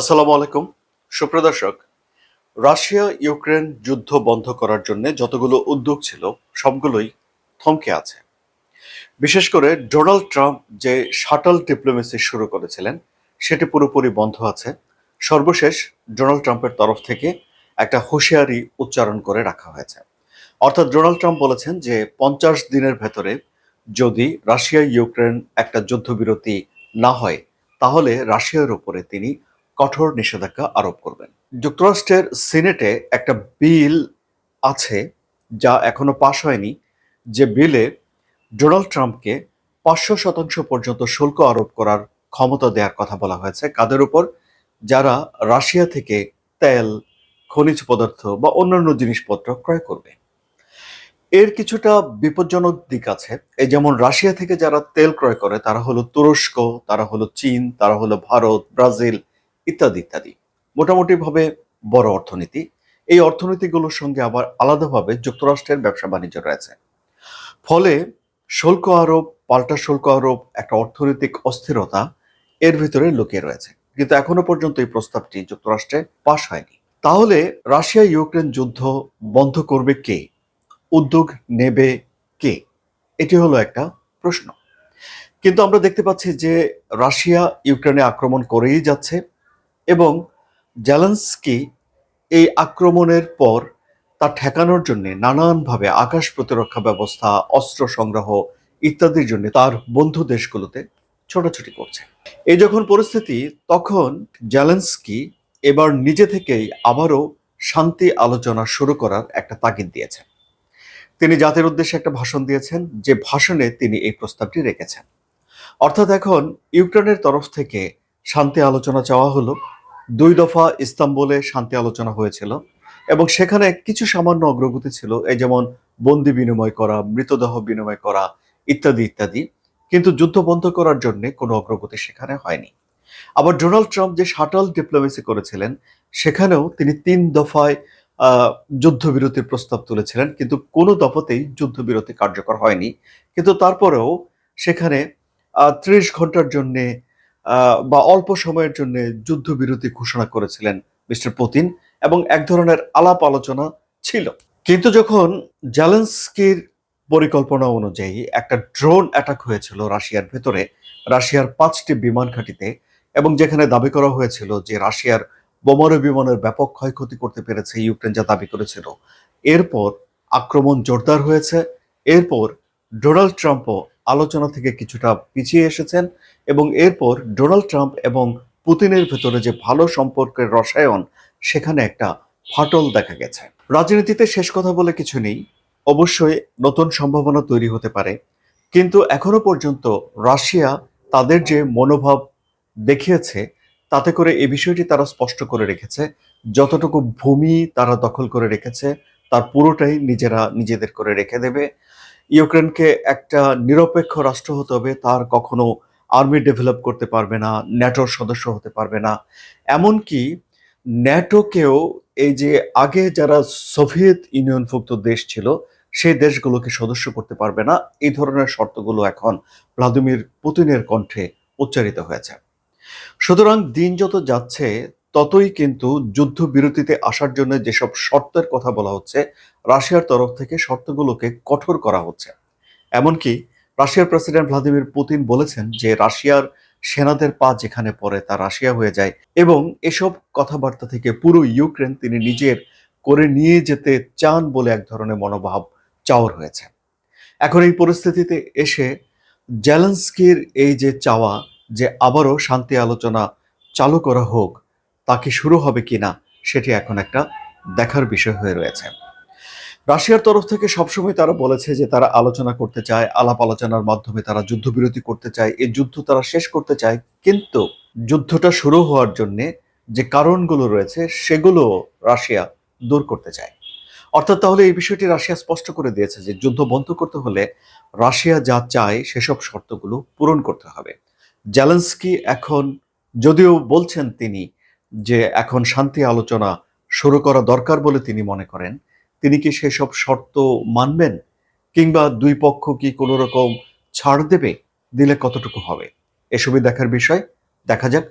আসসালামু আলাইকুম। সুপ্রদর্শক Russia Ukraine যুদ্ধ বন্ধ করার জন্য যতগুলো উদ্যোগ ছিল, সবগুলোই থমকে আছে। বিশেষ করে ডোনাল্ড ট্রাম্প যে শাটল ডিপ্লোমেসি শুরু করেছিলেন, সেটি পুরোপুরি বন্ধ আছে। সর্বশেষ ডোনাল্ড ট্রাম্পের তরফ থেকে একটা হুঁশিয়ারি উচ্চারণ করে রাখা হয়েছে। অর্থাৎ ডোনাল্ড ট্রাম্প বলেছেন যে, পঞ্চাশ দিনের ভেতরে যদি রাশিয়া ইউক্রেন একটা যুদ্ধবিরতি না হয়, তাহলে রাশিয়ার উপরে তিনি কঠোর নিষেধাজ্ঞা আরোপ করবেন। যুক্তরাষ্ট্রের সিনেটে একটা বিল আছে যা এখনও পাশ হয়নি। যে বিলে ডোনাল্ড ট্রাম্পকে পাঁচশো শতাংশ পর্যন্ত শুল্ক আরোপ করার ক্ষমতা দেওয়ার কথা বলা হয়েছে। কাদের উপর? যারা রাশিয়া থেকে তেল, খনিজ পদার্থ বা অন্যান্য জিনিসপত্র ক্রয় করবে। এর কিছুটা বিপজ্জনক দিক আছে। এই যেমন রাশিয়া থেকে যারা তেল ক্রয় করে, তারা হলো তুরস্ক, তারা হলো চীন, তারা হলো ভারত, ব্রাজিল ইত্যাদি ইত্যাদি। মোটামুটি ভাবে বড় অর্থনীতি। এই অর্থনীতিগুলোর সঙ্গে আবার আলাদাভাবে যুক্তরাষ্ট্রের ব্যবসা বাণিজ্য রয়েছে। ফলে শুল্ক আরোপ, পাল্টা শুল্ক আরোপ, একটা অর্থনৈতিক অস্থিরতা এর ভিতরে লুকিয়ে রয়েছে। কিন্তু এখনও পর্যন্ত এই প্রস্তাবটি যুক্তরাষ্ট্রে পাশ হয়নি। তাহলে রাশিয়া ইউক্রেন যুদ্ধ বন্ধ করবে কে? উদ্যোগ নেবে কে? এটি হলো একটা প্রশ্ন। কিন্তু আমরা দেখতে পাচ্ছি যে রাশিয়া ইউক্রেনে আক্রমণ করেই যাচ্ছে। এবং জেলেন্সকি এই আক্রমণের পর তা ঠেকানোর জন্য নানানভাবে আকাশ প্রতিরক্ষা ব্যবস্থা, অস্ত্র সংগ্রহ ইত্যাদির জন্য তার বন্ধু দেশগুলোতে ছোটাছুটি করছে। এই যখন পরিস্থিতি, তখন জেলেন্সকি এবার নিজে থেকেই আবারও শান্তি আলোচনা শুরু করার একটা তাগিদ দিয়েছেন তিনি জাতির উদ্দেশ্যে একটা ভাষণ দিয়েছেন, যে ভাষণে তিনি এই প্রস্তাবটি রেখেছেন। অর্থাৎ এখন ইউক্রেনের তরফ থেকে শান্তি আলোচনা চাওয়া হলো। দুই দফা ইস্তাম্বুলে শান্তি আলোচনা হয়েছিল এবং সেখানে কিছু সামান্য অগ্রগতি ছিল। এই যেমন বন্দি বিনিময় করা, মৃতদেহ বিনিময় করা ইত্যাদি ইত্যাদি। কিন্তু যুদ্ধ বন্ধ করার জন্য কোনো অগ্রগতি সেখানে হয়নি। আবার ডোনাল্ড ট্রাম্প যে শাটল ডিপ্লোমেসি করেছিলেন, সেখানেও তিনি তিন দফায় যুদ্ধবিরতির প্রস্তাব তুলেছিলেন। কিন্তু কোনো দফাতেই যুদ্ধবিরতি কার্যকর হয়নি। কিন্তু তারপরেও সেখানে ত্রিশ ঘণ্টার জন্যে বা অল্প সময়ের জন্য যুদ্ধবিরতি ঘোষণা করেছিলেন মিস্টার পুতিন, এবং এক ধরনের আলাপ আলোচনা ছিল। কিন্তু যখন জালেন্সকির পরিকল্পনা অনুযায়ী একটা ড্রোন অ্যাটাক হয়েছিল রাশিয়ার ভেতরে, রাশিয়ার পাঁচটি বিমান ঘাঁটিতে, এবং যেখানে দাবি করা হয়েছিল যে রাশিয়ার বোমারু বিমানের ব্যাপক ক্ষয়ক্ষতি করতে পেরেছে, ইউক্রেন যা দাবি করেছিল। এরপর আক্রমণ জোরদার হয়েছে। এরপর ডোনাল্ড ট্রাম্পও আলোচনা থেকে কিছুটা পিছিয়ে এসেছেন এবং এরপর ডোনাল্ড ট্রাম্প এবং পুতিনের ভেতরে যে ভালো সম্পর্কের রসায়ন, সেখানে একটা ফাটল দেখা গেছে। রাজনীতিতে শেষ কথা বলে কিছু নেই। অবশ্যই নতুন সম্ভাবনা তৈরি হতে পারে। কিন্তু এখনও পর্যন্ত রাশিয়া তাদের যে মনোভাব দেখিয়েছে, তাতে করে এই বিষয়টি তারা স্পষ্ট করে রেখেছে। যতটুকু ভূমি তারা দখল করে রেখেছে, তার পুরোটাই নিজেরা নিজেদের করে রেখে দেবে। ইউক্রেনকে একটা নিরপেক্ষ রাষ্ট্র হতে হবে, তার কখনো আর্মি ডেভেলপ করতে পারবে না, ন্যাটোর সদস্য হতে পারবে না। এমনকি ন্যাটোকেও এই যে আগে যারা সোভিয়েত ইউনিয়নভুক্ত দেশ ছিল, সেই দেশগুলোকে সদস্য করতে পারবে না। এই ধরনের শর্তগুলো এখন ভ্লাদিমির পুতিনের কণ্ঠে উচ্চারিত হয়েছে। সুতরাং দিন যত যাচ্ছে ততই কিন্তু যুদ্ধবিরতিতে আসার জন্য যেসব শর্তের কথা বলা হচ্ছে, রাশিয়ার তরফ থেকে শর্তগুলোকে কঠোর করা হচ্ছে। এমনকি রাশিয়ার প্রেসিডেন্ট ভ্লাদিমির পুতিন বলেছেন যে রাশিয়ার সেনাদের পা যেখানে পড়ে তা রাশিয়া হয়ে যায় এবং এসব কথাবার্তা থেকে পুরো ইউক্রেন তিনি নিজের করে নিয়ে যেতে চান বলে এক ধরনের মনোভাব চাওয়ার হয়েছে। এখন এই পরিস্থিতিতে এসে জেলেন্সকির এই যে চাওয়া যে আবারও শান্তি আলোচনা চালু করা হোক কি শুরু হবে কিনা সেটি এখন একটা দেখার বিষয় হয়ে রয়েছে। রাশিয়ার তরফ থেকে সবসময় তারা বলেছে যে তারা আলোচনা করতে চায়, আলাপ আলোচনার মাধ্যমে তারা যুদ্ধবিরতি করতে চায়, এই যুদ্ধ তারা শেষ করতে চায়। কিন্তু যুদ্ধটা শুরু হওয়ার জন্যে যে কারণগুলো রয়েছে সেগুলো রাশিয়া দূর করতে চায়। অর্থাৎ তাহলে এই বিষয়টি রাশিয়া স্পষ্ট করে দিয়েছে যে যুদ্ধ বন্ধ করতে হলে রাশিয়া যা চায় সেসব শর্তগুলো পূরণ করতে হবে। জেলেন্সকি এখন যদিও বলছেন তিনি যে এখন শান্তি আলোচনা শুরু করা দরকার বলে তিনি মনে করেন, তিনি কি সেসব শর্ত মানবেন? কিংবা দুই পক্ষ কি কোনো রকম ছাড় দেবে? দিলে কতটুকু হবে? এসবই দেখার বিষয়, দেখা যাক,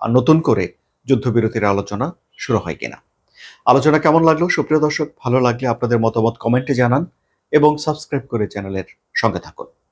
আর নতুন করে যুদ্ধবিরতির আলোচনা শুরু হয় কিনা। আলোচনা কেমন লাগল? সুপ্রিয় দর্শক, ভালো লাগলে আপনাদের মতামত কমেন্টে জানান এবং সাবস্ক্রাইব করে চ্যানেলের সঙ্গে থাকুন।